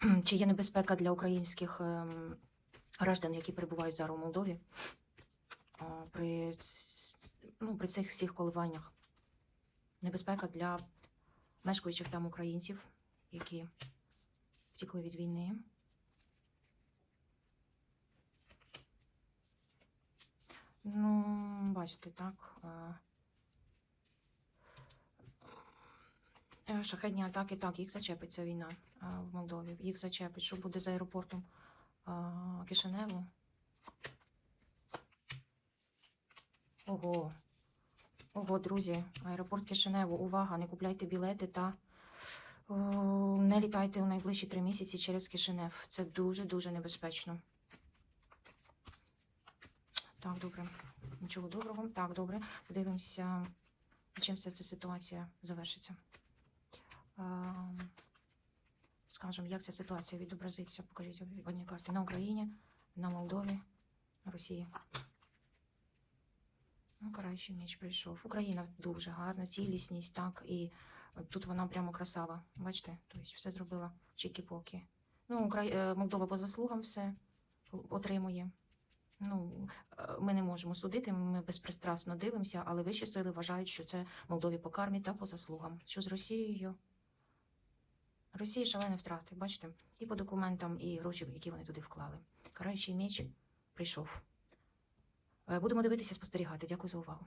Чи є небезпека для українських ем, граждан, які перебувають зараз у Молдові при, ну, при цих всіх коливаннях? Небезпека для мешкаючих там українців, які втікли від війни. Ну, бачите, так. Шахетні атаки, так, їх зачепить ця війна е, в Молдові. Їх зачепить. Що буде з аеропортом е, Кишиневу? Ого. Ого, друзі, аеропорт Кишиневу. Увага, не купляйте білети та о, не літайте у найближчі три місяці через Кишинев. Це дуже-дуже небезпечно. Так, добре. Нічого доброго. Так, добре. Подивимося, чим вся ця ситуація завершиться. Скажемо, як ця ситуація відобразиться. Покажіть одні карти на Україні, на Молдові, на Росії. Ну, караючий меч прийшов. Україна дуже гарна, цілісність, так, і тут вона прямо красава. Бачите? Тобто все зробила чікі-покі. Ну, Украї... е, Молдова по заслугам все отримує. Ну, е, ми не можемо судити, ми безпристрасно дивимося, але вищі сили вважають, що це Молдові по кармі та по заслугам. Що з Росією? Росії шалені втрати, бачите? І по документам, і гроші, які вони туди вклали. Караючий меч прийшов. Е, Будемо дивитися, спостерігати. Дякую за увагу.